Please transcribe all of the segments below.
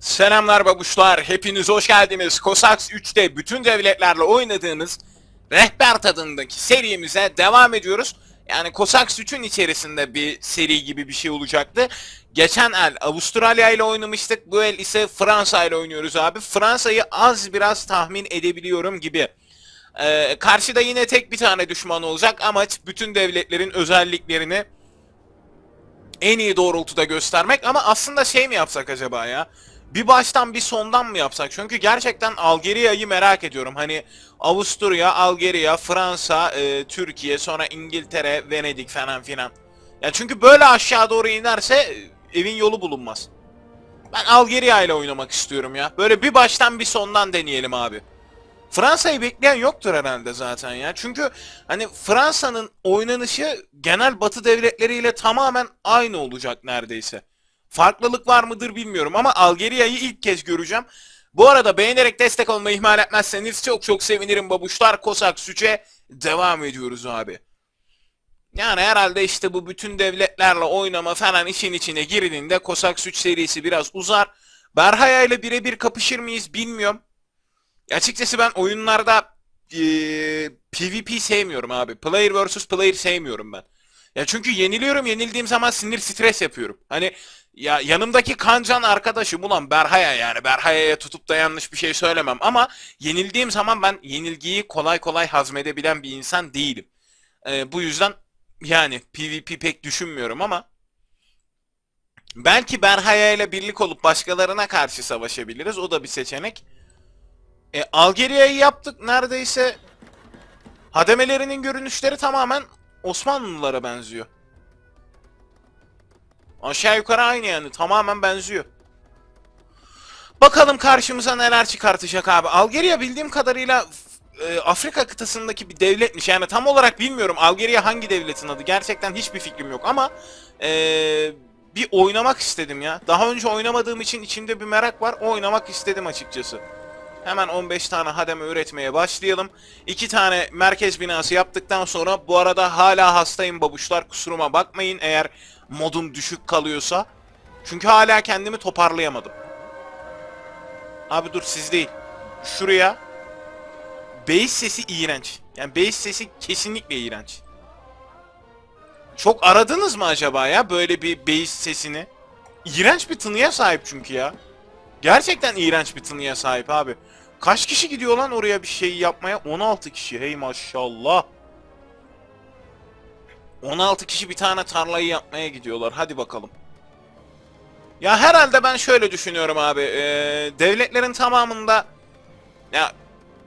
Selamlar babuşlar, hepiniz hoş geldiniz. Cossacks 3'te bütün devletlerle oynadığımız rehber tadındaki serimize devam ediyoruz. Yani Cossacks 3'ün içerisinde bir seri gibi bir şey olacaktı. Geçen el Avustralya ile oynamıştık, bu el ise Fransa ile oynuyoruz abi. Fransa'yı az biraz tahmin edebiliyorum gibi. Ee, karşıda yine tek bir tane düşman olacak. Amaç bütün devletlerin özelliklerini en iyi doğrultuda göstermek ama aslında şey mi yapsak acaba ya? Bir baştan bir sondan mı yapsak? Çünkü gerçekten Algerya'yı merak ediyorum. Hani Avusturya, Algerya, Fransa, e, Türkiye, sonra İngiltere, Venedik falan filan. Ya çünkü böyle aşağı doğru inerse e, evin yolu bulunmaz. Ben Algerya ile oynamak istiyorum ya. Böyle bir baştan bir sondan deneyelim abi. Fransa'yı bekleyen yoktur herhalde zaten ya. Çünkü hani Fransa'nın oynanışı genel batı devletleriyle tamamen aynı olacak neredeyse. Farklılık var mıdır bilmiyorum ama Algerya'yı ilk kez göreceğim. Bu arada beğenerek destek olmayı ihmal etmezseniz çok çok sevinirim babuşlar. Kosak Süç'e devam ediyoruz abi. Yani herhalde işte bu bütün devletlerle oynama falan işin içine girdiğinde Kosak Süç serisi biraz uzar. Berhaya ile birebir kapışır mıyız bilmiyorum. Açıkçası ben oyunlarda eee, PvP sevmiyorum abi. Player vs player sevmiyorum ben. Ya çünkü yeniliyorum, yenildiğim zaman sinir stres yapıyorum. Hani ya yanımdaki kancan arkadaşım ulan Berhaya yani Berhaya'ya tutup da yanlış bir şey söylemem ama yenildiğim zaman ben yenilgiyi kolay kolay hazmedebilen bir insan değilim. Ee, bu yüzden yani PvP pek düşünmüyorum ama belki Berhaya ile birlik olup başkalarına karşı savaşabiliriz. O da bir seçenek. E, Algerya'yı yaptık neredeyse hademelerinin görünüşleri tamamen Osmanlılara benziyor. Aşağı yukarı aynı yani tamamen benziyor. Bakalım karşımıza neler çıkartacak abi. Algerya bildiğim kadarıyla e, Afrika kıtasındaki bir devletmiş. Yani tam olarak bilmiyorum Algerya hangi devletin adı. Gerçekten hiçbir fikrim yok ama e, bir oynamak istedim ya. Daha önce oynamadığım için içimde bir merak var. Oynamak istedim açıkçası. Hemen 15 tane hademe üretmeye başlayalım. 2 tane merkez binası yaptıktan sonra bu arada hala hastayım babuşlar kusuruma bakmayın eğer modum düşük kalıyorsa. Çünkü hala kendimi toparlayamadım. Abi dur siz değil. Şuraya base sesi iğrenç. Yani base sesi kesinlikle iğrenç. Çok aradınız mı acaba ya böyle bir base sesini? İğrenç bir tınıya sahip çünkü ya. Gerçekten iğrenç bir tınıya sahip abi. Kaç kişi gidiyor lan oraya bir şey yapmaya? 16 kişi. Hey maşallah. 16 kişi bir tane tarlayı yapmaya gidiyorlar. Hadi bakalım. Ya herhalde ben şöyle düşünüyorum abi. Ee, devletlerin tamamında ya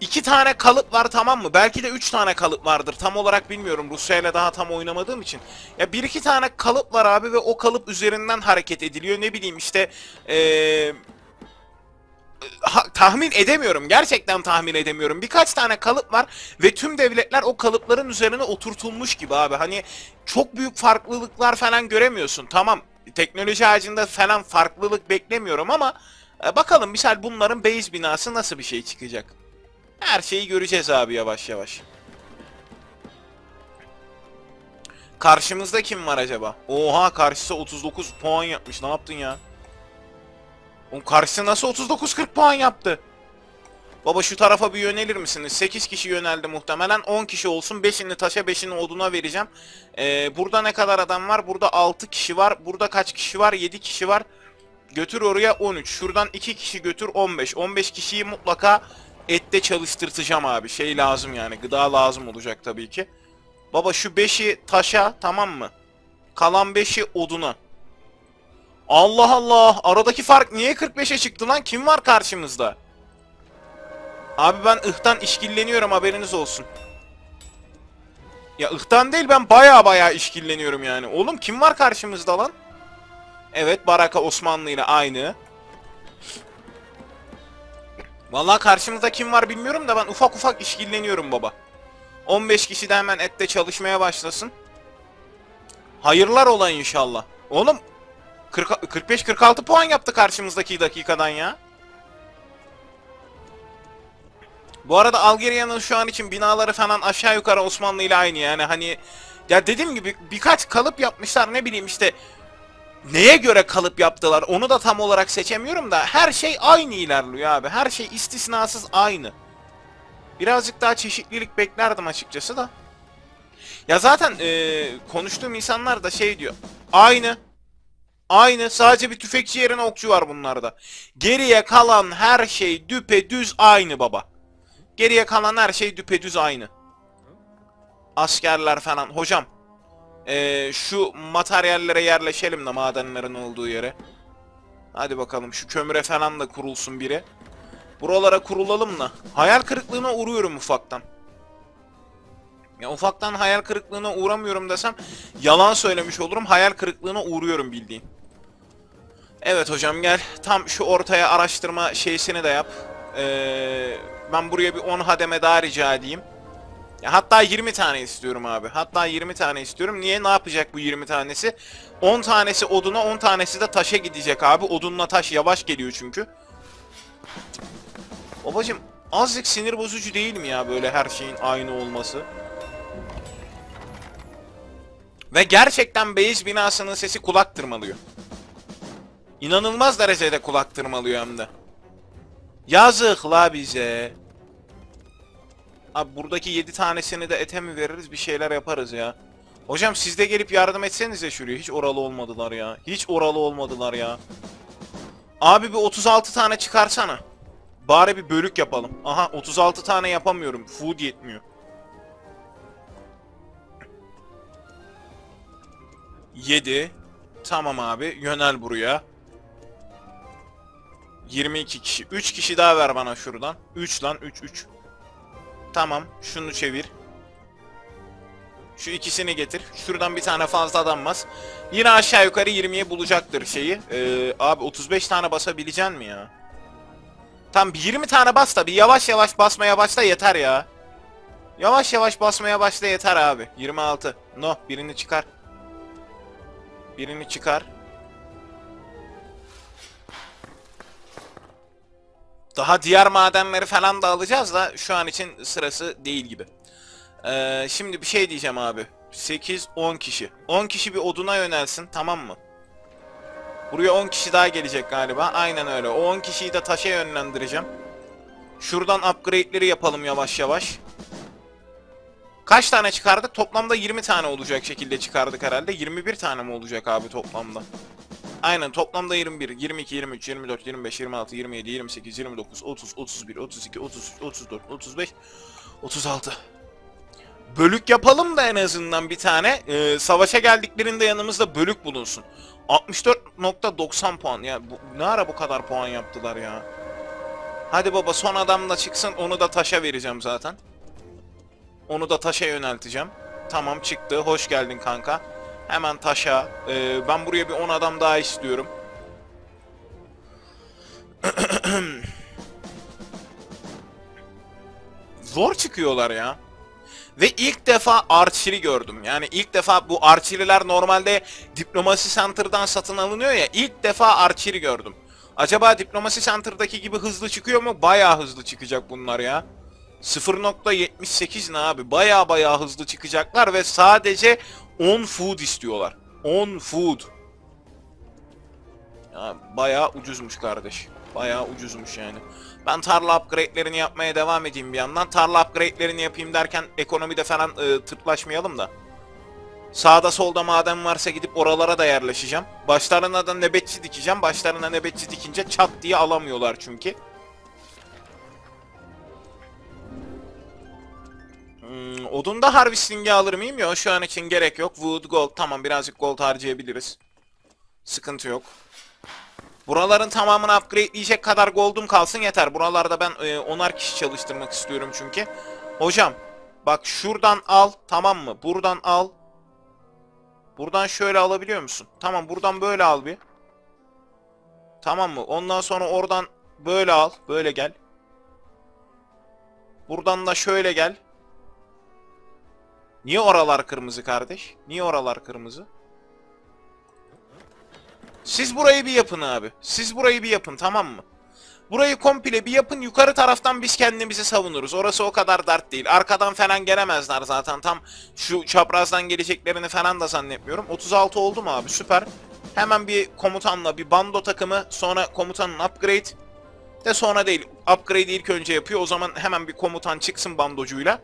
iki tane kalıp var tamam mı? Belki de üç tane kalıp vardır. Tam olarak bilmiyorum. Rusya ile daha tam oynamadığım için. Ya bir iki tane kalıp var abi ve o kalıp üzerinden hareket ediliyor. Ne bileyim işte ee, ha- tahmin edemiyorum. Gerçekten tahmin edemiyorum. Birkaç tane kalıp var ve tüm devletler o kalıpların üzerine oturtulmuş gibi abi. Hani çok büyük farklılıklar falan göremiyorsun. Tamam teknoloji ağacında falan farklılık beklemiyorum ama e, bakalım misal bunların base binası nasıl bir şey çıkacak. Her şeyi göreceğiz abi yavaş yavaş. Karşımızda kim var acaba? Oha karşısı 39 puan yapmış. Ne yaptın ya? Oğlum karşısı nasıl 39-40 puan yaptı? Baba şu tarafa bir yönelir misiniz? 8 kişi yöneldi muhtemelen. 10 kişi olsun. 5'ini taşa 5'ini oduna vereceğim. Ee, burada ne kadar adam var? Burada 6 kişi var. Burada kaç kişi var? 7 kişi var. Götür oraya 13. Şuradan 2 kişi götür 15. 15 kişiyi mutlaka ette çalıştırtacağım abi. Şey lazım yani. Gıda lazım olacak tabii ki. Baba şu 5'i taşa tamam mı? Kalan 5'i oduna. Allah Allah. Aradaki fark niye 45'e çıktı lan? Kim var karşımızda? Abi ben ıhtan işkilleniyorum haberiniz olsun. Ya ıhtan değil ben baya baya işkilleniyorum yani. Oğlum kim var karşımızda lan? Evet Baraka Osmanlı ile aynı. Vallahi karşımızda kim var bilmiyorum da ben ufak ufak işkilleniyorum baba. 15 kişi de hemen ette çalışmaya başlasın. Hayırlar ola inşallah. Oğlum 45-46 puan yaptı karşımızdaki dakikadan ya. Bu arada Algerya'nın şu an için binaları falan aşağı yukarı Osmanlı ile aynı yani hani ya dediğim gibi birkaç kalıp yapmışlar ne bileyim işte neye göre kalıp yaptılar onu da tam olarak seçemiyorum da her şey aynı ilerliyor abi. Her şey istisnasız aynı. Birazcık daha çeşitlilik beklerdim açıkçası da. Ya zaten eee, konuştuğum insanlar da şey diyor. Aynı. Aynı. Sadece bir tüfekçi yerine okçu var bunlarda. Geriye kalan her şey düpedüz aynı baba. Geriye kalan her şey düpedüz aynı. Askerler falan. Hocam. eee, şu materyallere yerleşelim de madenlerin olduğu yere. Hadi bakalım şu kömüre falan da kurulsun biri. Buralara kurulalım da. Hayal kırıklığına uğruyorum ufaktan. Ya ufaktan hayal kırıklığına uğramıyorum desem yalan söylemiş olurum. Hayal kırıklığına uğruyorum bildiğin. Evet hocam gel. Tam şu ortaya araştırma şeysini de yap. Ee, ben buraya bir 10 hademe daha rica edeyim. Ya hatta 20 tane istiyorum abi. Hatta 20 tane istiyorum. Niye? Ne yapacak bu 20 tanesi? 10 tanesi oduna, 10 tanesi de taşa gidecek abi. Odunla taş yavaş geliyor çünkü. Babacım azıcık sinir bozucu değil mi ya böyle her şeyin aynı olması? Ve gerçekten beyiz binasının sesi kulak tırmalıyor. İnanılmaz derecede kulak tırmalıyor hem de. Yazık la bize. Abi buradaki 7 tanesini de ete mi veririz bir şeyler yaparız ya. Hocam siz de gelip yardım etsenize şuraya. Hiç oralı olmadılar ya. Hiç oralı olmadılar ya. Abi bir 36 tane çıkarsana. Bari bir bölük yapalım. Aha 36 tane yapamıyorum. Food yetmiyor. 7. Tamam abi. Yönel buraya. 22 kişi. 3 kişi daha ver bana şuradan. 3 lan 3 3. Tamam. Şunu çevir. Şu ikisini getir. Şuradan bir tane fazla adam bas. Yine aşağı yukarı 20'ye bulacaktır şeyi. Ee, abi 35 tane basabileceksin mi ya? Tam bir 20 tane bas da bir yavaş yavaş basmaya başla yeter ya. Yavaş yavaş basmaya başla yeter abi. 26. No birini çıkar. Birini çıkar. Daha diğer madenleri falan da alacağız da şu an için sırası değil gibi. Ee, şimdi bir şey diyeceğim abi. 8-10 kişi. 10 kişi bir oduna yönelsin tamam mı? Buraya 10 kişi daha gelecek galiba. Aynen öyle. O 10 kişiyi de taşa yönlendireceğim. Şuradan upgrade'leri yapalım yavaş yavaş. Kaç tane çıkardık? Toplamda 20 tane olacak şekilde çıkardık herhalde. 21 tane mi olacak abi toplamda? Aynen toplamda 21, 22, 23, 24, 25, 26, 27, 28, 29, 30, 31, 32, 33, 34, 35, 36. Bölük yapalım da en azından bir tane. Ee, savaşa geldiklerinde yanımızda bölük bulunsun. 64.90 puan. Ya bu, ne ara bu kadar puan yaptılar ya? Hadi baba son adam da çıksın onu da taşa vereceğim zaten. Onu da taşa yönelteceğim. Tamam çıktı. Hoş geldin kanka. Hemen taşa. Ee, ben buraya bir 10 adam daha istiyorum. Zor çıkıyorlar ya. Ve ilk defa archery gördüm. Yani ilk defa bu archery'ler normalde diplomasi center'dan satın alınıyor ya. İlk defa archery gördüm. Acaba diplomasi center'daki gibi hızlı çıkıyor mu? Bayağı hızlı çıkacak bunlar ya. 0.78 ne abi? Bayağı bayağı hızlı çıkacaklar ve sadece 10 food istiyorlar. 10 food. Ya bayağı ucuzmuş kardeş. Bayağı ucuzmuş yani. Ben tarla upgrade'lerini yapmaya devam edeyim bir yandan. Tarla upgrade'lerini yapayım derken ekonomide falan e, tırtlaşmayalım da. Sağda solda maden varsa gidip oralara da yerleşeceğim. Başlarına da nöbetçi dikeceğim. Başlarına nöbetçi dikince çat diye alamıyorlar çünkü. Hmm, odunda harvesting'i alır mıyım? Yok şu an için gerek yok. Wood, gold. Tamam birazcık gold harcayabiliriz. Sıkıntı yok. Buraların tamamını upgradeleyecek kadar gold'um kalsın yeter. Buralarda ben e, onar kişi çalıştırmak istiyorum çünkü. Hocam bak şuradan al tamam mı? Buradan al. Buradan şöyle alabiliyor musun? Tamam buradan böyle al bir. Tamam mı? Ondan sonra oradan böyle al. Böyle gel. Buradan da şöyle gel. Niye oralar kırmızı kardeş? Niye oralar kırmızı? Siz burayı bir yapın abi. Siz burayı bir yapın tamam mı? Burayı komple bir yapın. Yukarı taraftan biz kendimizi savunuruz. Orası o kadar dert değil. Arkadan falan gelemezler zaten. Tam şu çaprazdan geleceklerini falan da zannetmiyorum. 36 oldu mu abi? Süper. Hemen bir komutanla bir bando takımı sonra komutanın upgrade de sonra değil. Upgrade ilk önce yapıyor. O zaman hemen bir komutan çıksın bandocuyla.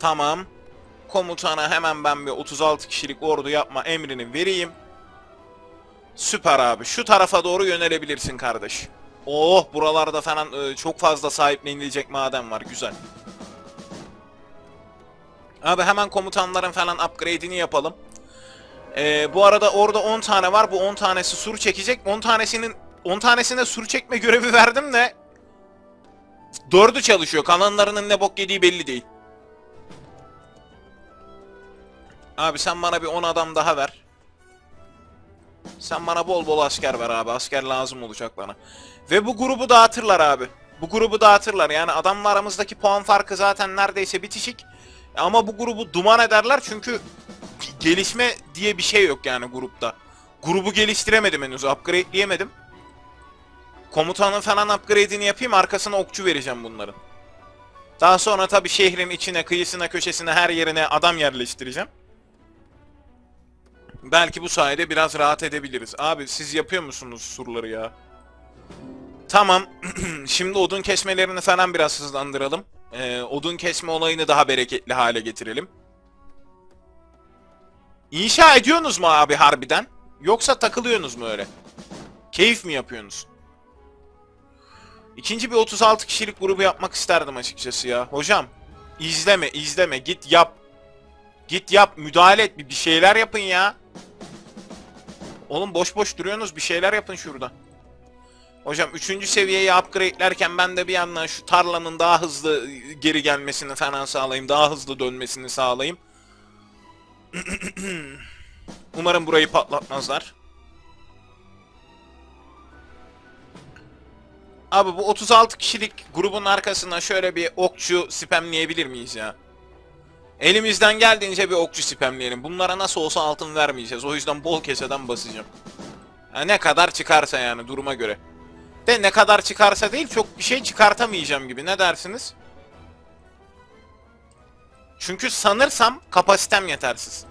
Tamam. Komutana hemen ben bir 36 kişilik ordu yapma emrini vereyim. Süper abi. Şu tarafa doğru yönelebilirsin kardeş. Oh buralarda falan e, çok fazla sahiplenilecek maden var. Güzel. Abi hemen komutanların falan upgrade'ini yapalım. Ee, bu arada orada 10 tane var. Bu 10 tanesi sur çekecek. 10 tanesinin 10 tanesine sur çekme görevi verdim de 4'ü çalışıyor. Kalanlarının ne bok yediği belli değil. Abi sen bana bir 10 adam daha ver. Sen bana bol bol asker ver abi. Asker lazım olacak bana. Ve bu grubu dağıtırlar abi. Bu grubu dağıtırlar. Yani adamla aramızdaki puan farkı zaten neredeyse bitişik. Ama bu grubu duman ederler çünkü gelişme diye bir şey yok yani grupta. Grubu geliştiremedim henüz. Upgrade'leyemedim. Komutanın falan upgrade'ini yapayım. Arkasına okçu vereceğim bunların. Daha sonra tabi şehrin içine, kıyısına, köşesine, her yerine adam yerleştireceğim. Belki bu sayede biraz rahat edebiliriz. Abi siz yapıyor musunuz surları ya? Tamam. Şimdi odun kesmelerini falan biraz hızlandıralım. Ee, odun kesme olayını daha bereketli hale getirelim. İnşa ediyorsunuz mu abi harbiden? Yoksa takılıyorsunuz mu öyle? Keyif mi yapıyorsunuz? İkinci bir 36 kişilik grubu yapmak isterdim açıkçası ya. Hocam izleme izleme git yap. Git yap müdahale et bir şeyler yapın ya. Oğlum boş boş duruyorsunuz bir şeyler yapın şurada. Hocam 3. seviyeyi upgrade'lerken ben de bir yandan şu tarlanın daha hızlı geri gelmesini falan sağlayayım. Daha hızlı dönmesini sağlayayım. Umarım burayı patlatmazlar. Abi bu 36 kişilik grubun arkasına şöyle bir okçu spamleyebilir miyiz ya? Elimizden geldiğince bir okçu spamleyelim. Bunlara nasıl olsa altın vermeyeceğiz. O yüzden bol keseden basacağım. Ha, ne kadar çıkarsa yani duruma göre. De ne kadar çıkarsa değil çok bir şey çıkartamayacağım gibi. Ne dersiniz? Çünkü sanırsam kapasitem yetersiz.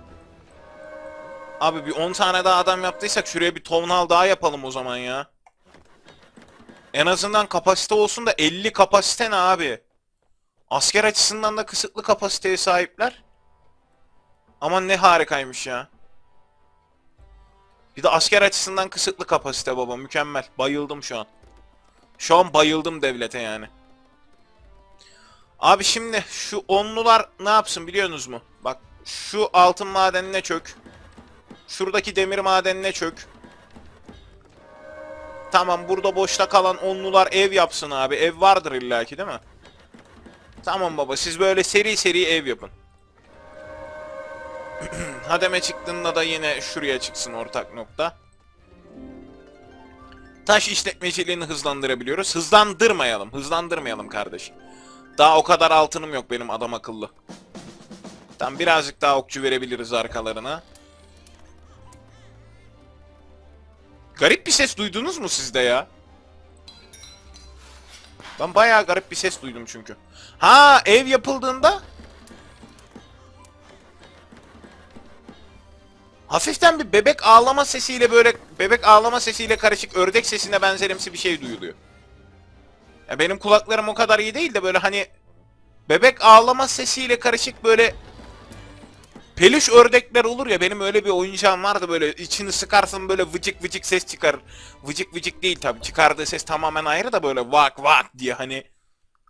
Abi bir 10 tane daha adam yaptıysak şuraya bir tonal daha yapalım o zaman ya. En azından kapasite olsun da 50 kapasite ne abi? Asker açısından da kısıtlı kapasiteye sahipler. Ama ne harikaymış ya. Bir de asker açısından kısıtlı kapasite baba mükemmel. Bayıldım şu an. Şu an bayıldım devlete yani. Abi şimdi şu onlular ne yapsın biliyorsunuz mu? Bak şu altın madenine çök. Şuradaki demir madenine çök. Tamam burada boşta kalan onlular ev yapsın abi. Ev vardır illaki değil mi? Tamam baba siz böyle seri seri ev yapın. Hademe çıktığında da yine şuraya çıksın ortak nokta. Taş işletmeciliğini hızlandırabiliyoruz. Hızlandırmayalım. Hızlandırmayalım kardeşim. Daha o kadar altınım yok benim adam akıllı. Tam birazcık daha okçu verebiliriz arkalarına. Garip bir ses duydunuz mu sizde ya? Ben bayağı garip bir ses duydum çünkü. Ha ev yapıldığında hafiften bir bebek ağlama sesiyle böyle bebek ağlama sesiyle karışık ördek sesine benzerimsi bir şey duyuluyor. Ya benim kulaklarım o kadar iyi değil de böyle hani bebek ağlama sesiyle karışık böyle peluş ördekler olur ya benim öyle bir oyuncağım vardı böyle içini sıkarsın böyle vıcık vıcık ses çıkar. Vıcık vıcık değil tabi çıkardığı ses tamamen ayrı da böyle vak vak diye hani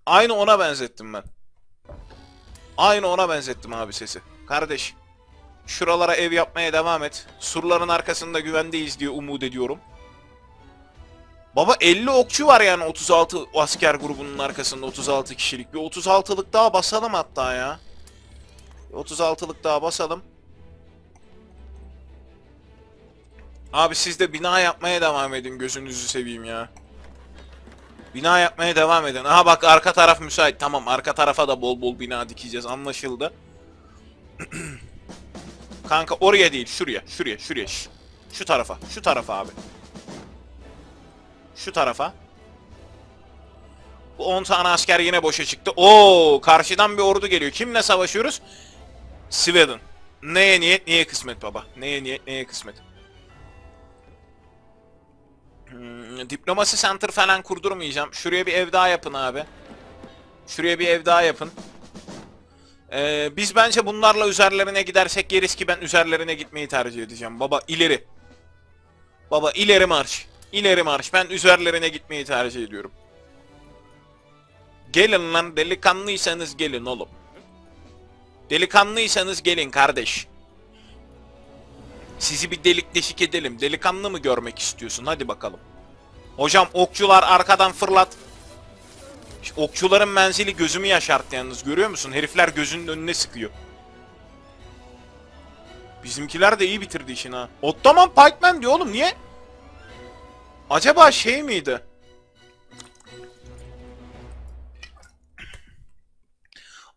aynı ona benzettim ben. Aynı ona benzettim abi sesi. Kardeş şuralara ev yapmaya devam et. Surların arkasında güvendeyiz diye umut ediyorum. Baba 50 okçu var yani 36 asker grubunun arkasında 36 kişilik. Bir 36'lık daha basalım hatta ya. 36'lık daha basalım. Abi siz de bina yapmaya devam edin gözünüzü seveyim ya. Bina yapmaya devam edin. Aha bak arka taraf müsait. Tamam arka tarafa da bol bol bina dikeceğiz anlaşıldı. Kanka oraya değil şuraya şuraya şuraya. Şu, tarafa şu tarafa abi. Şu tarafa. Bu 10 tane asker yine boşa çıktı. Oo, karşıdan bir ordu geliyor. Kimle savaşıyoruz? Sweden. Neye niyet, neye kısmet baba. Neye niyet, neye kısmet. Hmm, diplomasi center falan kurdurmayacağım. Şuraya bir ev daha yapın abi. Şuraya bir ev daha yapın. Ee, biz bence bunlarla üzerlerine gidersek yeriz ki ben üzerlerine gitmeyi tercih edeceğim. Baba ileri. Baba ileri marş. İleri marş. Ben üzerlerine gitmeyi tercih ediyorum. Gelin lan delikanlıysanız gelin oğlum. Delikanlıysanız gelin kardeş. Sizi bir delik deşik edelim. Delikanlı mı görmek istiyorsun? Hadi bakalım. Hocam okçular arkadan fırlat. Şu Okçuların menzili gözümü yaşarttı yalnız görüyor musun? Herifler gözünün önüne sıkıyor. Bizimkiler de iyi bitirdi işini ha. Ottoman Pikeman diyor oğlum niye? Acaba şey miydi?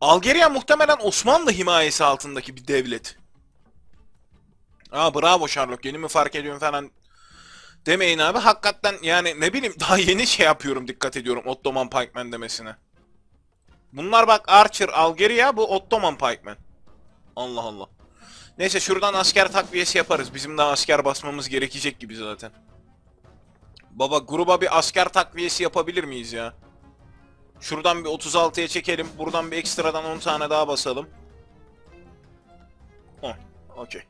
Algeria muhtemelen Osmanlı himayesi altındaki bir devlet. Aa bravo Sherlock yeni mi fark ediyorsun falan demeyin abi. Hakikaten yani ne bileyim daha yeni şey yapıyorum dikkat ediyorum Ottoman Pikeman demesine. Bunlar bak Archer Algeria bu Ottoman Pikeman. Allah Allah. Neyse şuradan asker takviyesi yaparız. Bizim daha asker basmamız gerekecek gibi zaten. Baba gruba bir asker takviyesi yapabilir miyiz ya? Şuradan bir 36'ya çekelim. Buradan bir ekstradan 10 tane daha basalım. 10. Okey.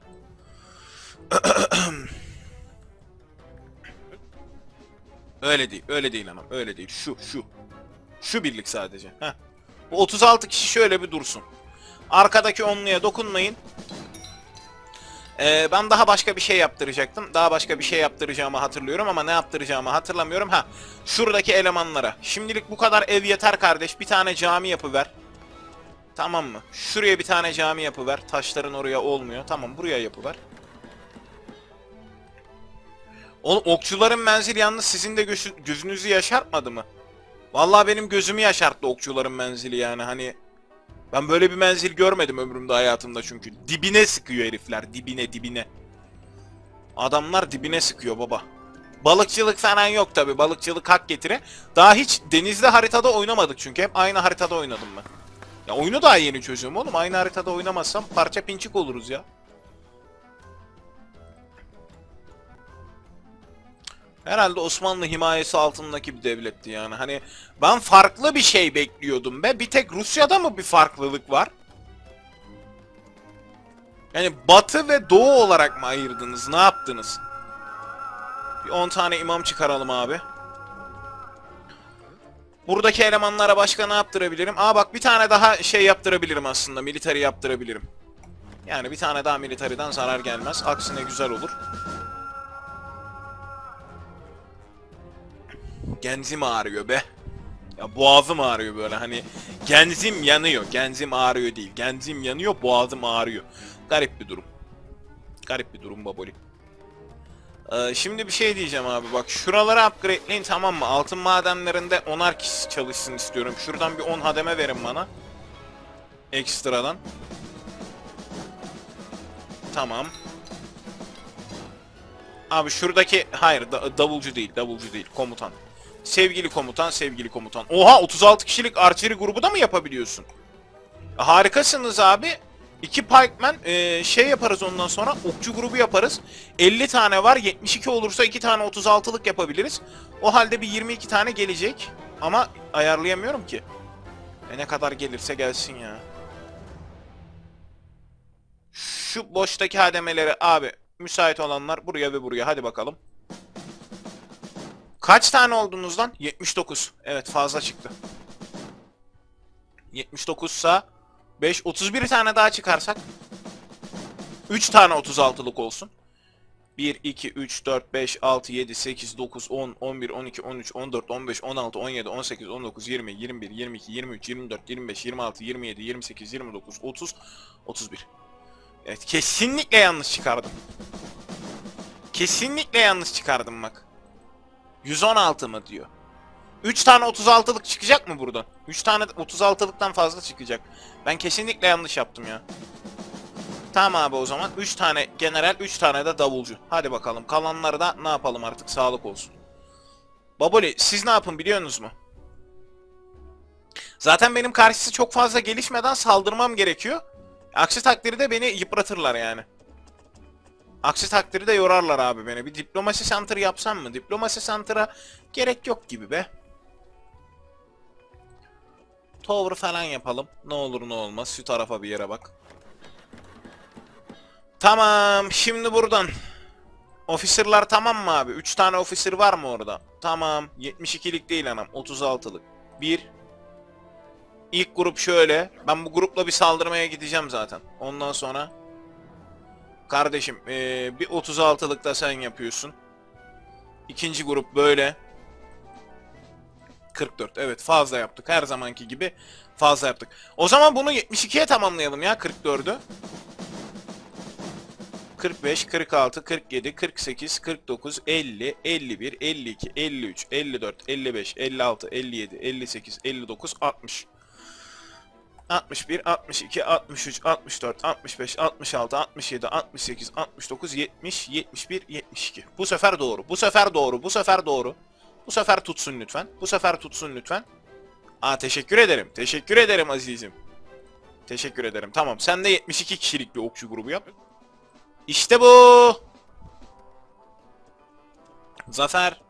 öyle değil. Öyle değil hanım. Öyle değil. Şu, şu. Şu birlik sadece. Heh. Bu 36 kişi şöyle bir dursun. Arkadaki onluya dokunmayın. Ee, ben daha başka bir şey yaptıracaktım. Daha başka bir şey yaptıracağımı hatırlıyorum ama ne yaptıracağımı hatırlamıyorum. Ha, şuradaki elemanlara. Şimdilik bu kadar ev yeter kardeş. Bir tane cami yapıver. Tamam mı? Şuraya bir tane cami yapıver. Taşların oraya olmuyor. Tamam buraya yapıver. Oğlum okçuların menzili yalnız sizin de gözü- gözünüzü yaşartmadı mı? Vallahi benim gözümü yaşarttı okçuların menzili yani hani... Ben böyle bir menzil görmedim ömrümde hayatımda çünkü. Dibine sıkıyor herifler. Dibine dibine. Adamlar dibine sıkıyor baba. Balıkçılık falan yok tabi. Balıkçılık hak getire. Daha hiç denizde haritada oynamadık çünkü. Hep aynı haritada oynadım ben. Ya oyunu daha yeni çözüyorum oğlum. Aynı haritada oynamazsam parça pinçik oluruz ya. Herhalde Osmanlı himayesi altındaki bir devletti yani. Hani ben farklı bir şey bekliyordum be. Bir tek Rusya'da mı bir farklılık var? Yani batı ve doğu olarak mı ayırdınız? Ne yaptınız? Bir 10 tane imam çıkaralım abi. Buradaki elemanlara başka ne yaptırabilirim? Aa bak bir tane daha şey yaptırabilirim aslında. Military yaptırabilirim. Yani bir tane daha military'den zarar gelmez. Aksine güzel olur. Genzim ağrıyor be. Ya boğazım ağrıyor böyle hani genzim yanıyor. Genzim ağrıyor değil. Genzim yanıyor, boğazım ağrıyor. Garip bir durum. Garip bir durum baboli. Ee, şimdi bir şey diyeceğim abi bak şuraları upgrade'leyin tamam mı? Altın madenlerinde 10'ar kişi çalışsın istiyorum. Şuradan bir 10 hademe verin bana. Ekstradan. Tamam. Abi şuradaki hayır da- davulcu değil davulcu değil komutan. Sevgili komutan sevgili komutan. Oha 36 kişilik archery grubu da mı yapabiliyorsun? Harikasınız abi. İki pikeman ee, şey yaparız ondan sonra okçu grubu yaparız. 50 tane var 72 olursa 2 tane 36'lık yapabiliriz. O halde bir 22 tane gelecek. Ama ayarlayamıyorum ki. E ne kadar gelirse gelsin ya. Şu boştaki hademeleri abi müsait olanlar buraya ve buraya hadi bakalım. Kaç tane oldunuz lan? 79. Evet fazla çıktı. 79 sa 5 31 tane daha çıkarsak 3 tane 36'lık olsun. 1 2 3 4 5 6 7 8 9 10 11 12 13 14 15 16 17 18 19 20 21 22 23 24 25 26 27 28 29 30 31. Evet kesinlikle yanlış çıkardım. Kesinlikle yanlış çıkardım bak. 116 mı diyor. 3 tane 36'lık çıkacak mı buradan? 3 tane 36'lıktan fazla çıkacak. Ben kesinlikle yanlış yaptım ya. Tamam abi o zaman 3 tane general 3 tane de davulcu. Hadi bakalım kalanları da ne yapalım artık sağlık olsun. Baboli siz ne yapın biliyorsunuz mu? Zaten benim karşısı çok fazla gelişmeden saldırmam gerekiyor. Aksi takdirde beni yıpratırlar yani. Aksi takdirde yorarlar abi beni. Bir diplomasi center yapsam mı? Diplomasi center'a gerek yok gibi be. Tower falan yapalım. Ne olur ne olmaz. Şu tarafa bir yere bak. Tamam. Şimdi buradan. Officer'lar tamam mı abi? 3 tane officer var mı orada? Tamam. 72'lik değil anam. 36'lık. 1 İlk grup şöyle. Ben bu grupla bir saldırmaya gideceğim zaten. Ondan sonra kardeşim eee, bir 36'lık da sen yapıyorsun. İkinci grup böyle. 44. Evet fazla yaptık. Her zamanki gibi fazla yaptık. O zaman bunu 72'ye tamamlayalım ya 44'ü. 45, 46, 47, 48, 49, 50, 51, 52, 53, 54, 55, 56, 57, 58, 59, 60. 61, 62, 63, 64, 65, 66, 67, 68, 69, 70, 71, 72. Bu sefer doğru. Bu sefer doğru. Bu sefer doğru. Bu sefer tutsun lütfen. Bu sefer tutsun lütfen. Aa teşekkür ederim. Teşekkür ederim azizim. Teşekkür ederim. Tamam. Sen de 72 kişilik bir okçu grubu yap. İşte bu. Zafer.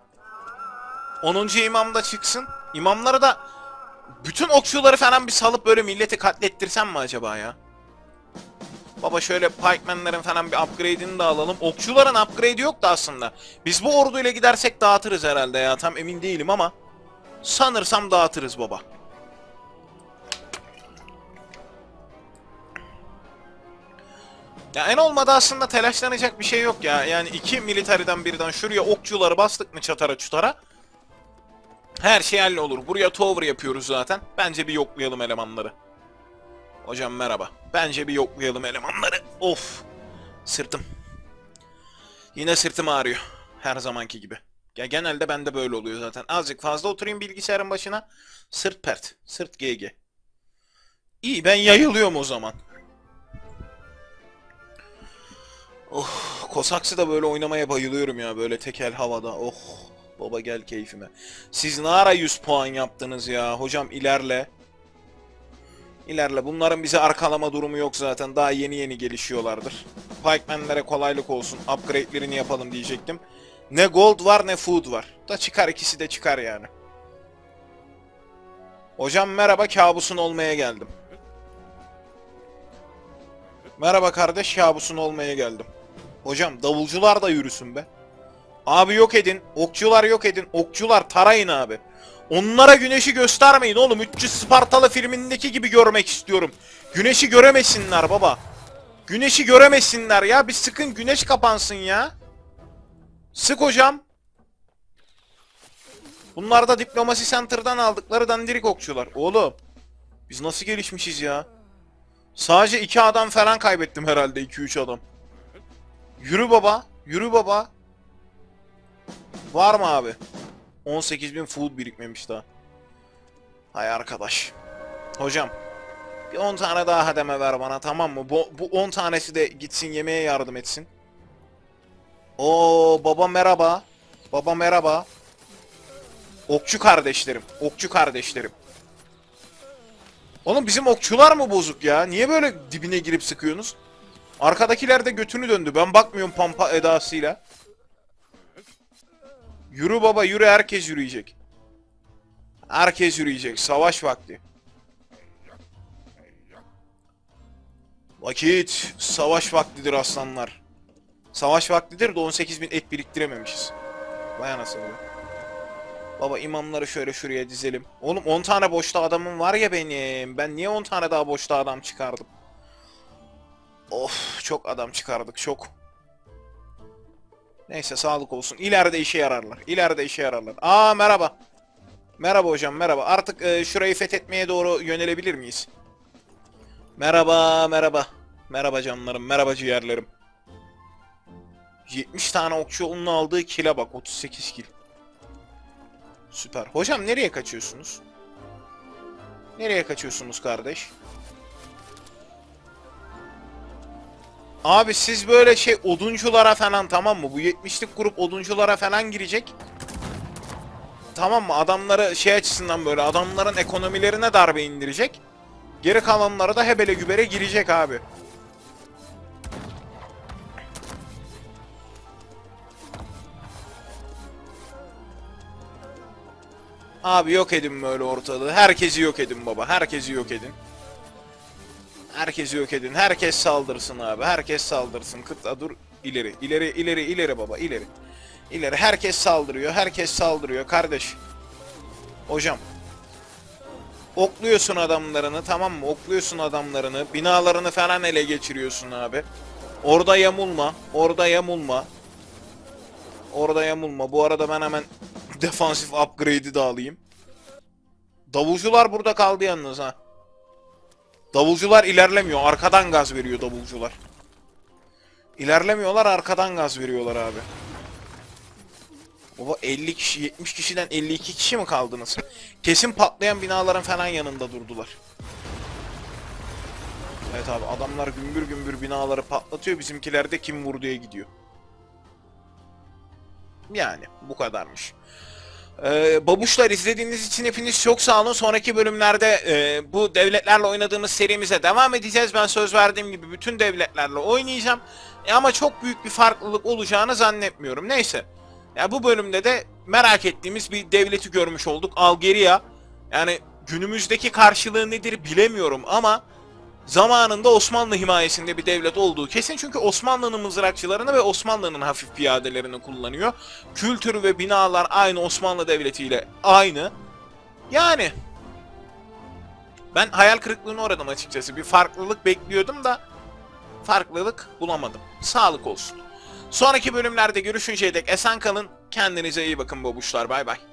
10. imam da çıksın. İmamları da bütün okçuları falan bir salıp böyle milleti katlettirsem mi acaba ya? Baba şöyle pikemenlerin falan bir upgrade'ini de alalım. Okçuların upgrade'i yok da aslında. Biz bu orduyla gidersek dağıtırız herhalde ya. Tam emin değilim ama. Sanırsam dağıtırız baba. Ya en olmadı aslında telaşlanacak bir şey yok ya. Yani iki militariden birden şuraya okçuları bastık mı çatara çutara. Her şey hallolur. Buraya tower yapıyoruz zaten. Bence bir yoklayalım elemanları. Hocam merhaba. Bence bir yoklayalım elemanları. Of. Sırtım. Yine sırtım ağrıyor. Her zamanki gibi. Ya genelde bende böyle oluyor zaten. Azıcık fazla oturayım bilgisayarın başına. Sırt pert. Sırt GG. İyi ben yayılıyorum o zaman. Oh, Kosaksı da böyle oynamaya bayılıyorum ya böyle tekel havada. Oh, baba gel keyfime. Siz ne ara 100 puan yaptınız ya? Hocam ilerle. İlerle. Bunların bize arkalama durumu yok zaten. Daha yeni yeni gelişiyorlardır. Pikeman'lere kolaylık olsun. Upgrade'lerini yapalım diyecektim. Ne gold var ne food var. Da çıkar ikisi de çıkar yani. Hocam merhaba kabusun olmaya geldim. Merhaba kardeş kabusun olmaya geldim. Hocam davulcular da yürüsün be. Abi yok edin. Okçular yok edin. Okçular tarayın abi. Onlara güneşi göstermeyin oğlum. 300 Spartalı filmindeki gibi görmek istiyorum. Güneşi göremesinler baba. Güneşi göremesinler ya. Bir sıkın güneş kapansın ya. Sık hocam. Bunlar da diplomasi center'dan aldıkları dandirik okçular. Oğlum. Biz nasıl gelişmişiz ya? Sadece iki adam falan kaybettim herhalde. 2-3 adam. Yürü baba. Yürü baba. Var mı abi? 18.000 food birikmemiş daha. Hay arkadaş. Hocam. Bir 10 tane daha hademe ver bana tamam mı? Bu, bu 10 tanesi de gitsin yemeğe yardım etsin. Oo baba merhaba. Baba merhaba. Okçu kardeşlerim. Okçu kardeşlerim. Oğlum bizim okçular mı bozuk ya? Niye böyle dibine girip sıkıyorsunuz? Arkadakiler de götünü döndü. Ben bakmıyorum pampa edasıyla. Yürü baba yürü herkes yürüyecek. Herkes yürüyecek. Savaş vakti. Vakit savaş vaktidir aslanlar. Savaş vaktidir de 18.000 et biriktirememişiz. Vay anasını. Baba imamları şöyle şuraya dizelim. Oğlum 10 tane boşta adamım var ya benim. Ben niye 10 tane daha boşta adam çıkardım? Of çok adam çıkardık çok. Neyse sağlık olsun. İleride işe yararlar. İleride işe yararlar. Aa merhaba. Merhaba hocam merhaba. Artık e, şurayı fethetmeye doğru yönelebilir miyiz? Merhaba merhaba. Merhaba canlarım. Merhaba ciğerlerim. 70 tane okçu onun aldığı kile bak. 38 kil. Süper. Hocam nereye kaçıyorsunuz? Nereye kaçıyorsunuz kardeş? Abi siz böyle şey odunculara falan tamam mı? Bu 70'lik grup odunculara falan girecek. Tamam mı? Adamları şey açısından böyle adamların ekonomilerine darbe indirecek. Geri kalanları da hebele gübere girecek abi. Abi yok edin böyle ortalığı. Herkesi yok edin baba. Herkesi yok edin. Herkesi yok edin. Herkes saldırsın abi. Herkes saldırsın. Kıtla dur. İleri. İleri ileri ileri baba. ileri. İleri. Herkes saldırıyor. Herkes saldırıyor kardeş. Hocam. Okluyorsun adamlarını tamam mı? Okluyorsun adamlarını. Binalarını falan ele geçiriyorsun abi. Orada yamulma. Orada yamulma. Orada yamulma. Bu arada ben hemen defansif upgrade'i de alayım. Davulcular burada kaldı yalnız ha. Davulcular ilerlemiyor. Arkadan gaz veriyor davulcular. İlerlemiyorlar arkadan gaz veriyorlar abi. Baba 50 kişi 70 kişiden 52 kişi mi kaldınız? Kesin patlayan binaların falan yanında durdular. Evet abi adamlar gümbür gümbür binaları patlatıyor. Bizimkiler de kim vurduya gidiyor. Yani bu kadarmış. Ee, babuşlar izlediğiniz için hepiniz çok sağ olun. Sonraki bölümlerde e, bu devletlerle oynadığımız serimize devam edeceğiz. Ben söz verdiğim gibi bütün devletlerle oynayacağım. E, ama çok büyük bir farklılık olacağını zannetmiyorum. Neyse. Ya bu bölümde de merak ettiğimiz bir devleti görmüş olduk. Algeria. Yani günümüzdeki karşılığı nedir bilemiyorum ama zamanında Osmanlı himayesinde bir devlet olduğu kesin. Çünkü Osmanlı'nın mızrakçılarını ve Osmanlı'nın hafif piyadelerini kullanıyor. Kültürü ve binalar aynı Osmanlı Devleti ile aynı. Yani ben hayal kırıklığına uğradım açıkçası. Bir farklılık bekliyordum da farklılık bulamadım. Sağlık olsun. Sonraki bölümlerde görüşünceye dek esen kalın. Kendinize iyi bakın babuşlar. Bay bay.